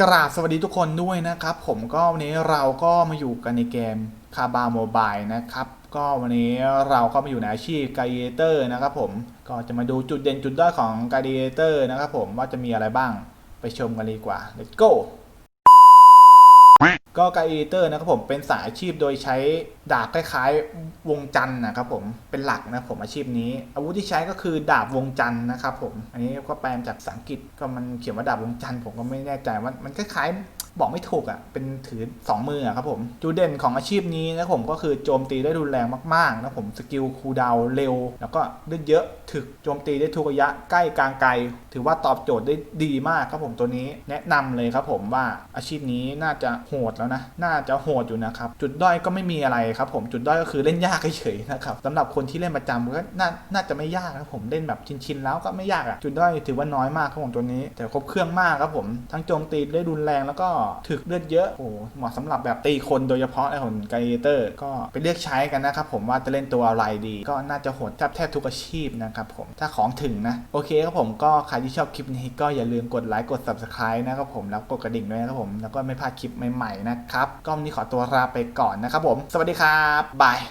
กราบสวัสดีทุกคนด้วยนะครับ ผมก็วันนี้เราก็มาอยู่กันในเกมคาบาโมบายนะครับ ก็วันนี้เราก็มาอยู่ในอาชีพกาเ i เตอร์นะครับผมก็จะมาดูจุดเด่นจุดด้อยของกาเ i เตอร์นะครับผมว่าจะมีอะไรบ้างไปชมกันเลยดีกว่า let's go ก็ก a เ i เตอร์นะครับผมเป็นสายอาชีพโดยใช้ดาบคล้ายๆวงจันนะครับผมเป็นหลักนะผมอาชีพนี้ อาวุธที่ใช้ก็คือดาบวงจันนะครับผมอันนี้ก็แปลมาจากภาษาอังกฤษก็มันเขียนว่าดาบวงจันผมก็ไม่แน่ใจว่ามันคล้ายๆ บอกไม่ถูกอะ เป็นถือ 2 มืออะครับผมจุดเด่นของอาชีพนี้นะผมก็คือโจมตีได้รุนแรงมากๆนะผมสกิลคูดาว์เร็ว แล้วก็เลือดเยอะถึกโจมตีได้ทุกระยะใกล้กลางไกล ถือว่าตอบโจทย์ได้ดีมากครับผมตัวนี้แนะนำเลยครับผมว่าอาชีพนี้น่าจะโหดแล้วนะ น่าจะโหดอยู่นะครับ จุดด้อยก็ไม่มีอะไรครับผมจุดด้อยก็คือเล่นยากเฉยๆนะครับสำหรับคนที่เล่นประจำก็น่าน่าจะไม่ยากนะครับผมเล่นแบบชินๆแล้วก็ไม่ยากอะจุดด้อยถือว่าน้อยมากครับผมตัวนี้ แต่ครบเครื่องมากครับผมทั้งโจมตีได้รุนแรงแล้วก็ถึกเลือดเยอะโอ้เหมาะสำหรับแบบตีคนโดยเฉพาะไอ้คนไกเตอร์ ก็ไปเลือกใช้กันนะครับผมว่าจะเล่นตัวอะไรดี ก็น่าจะโหดแทบแทบทุกอาชีพนะครับผมถ้าของถึงนะ โอเคครับผมก็ใครที่ชอบคลิปนี้ก็อย่าลืมกดไลค์กด subscribe นะครับผมแล้วกดกระดิ่งด้วยนะครับผมแล้วก็ไม่พลาดคลิปใหม่ๆนะครับก็วันนี้ขอตัวลาไปก่อนนะครับผม สวัสดีครับบาย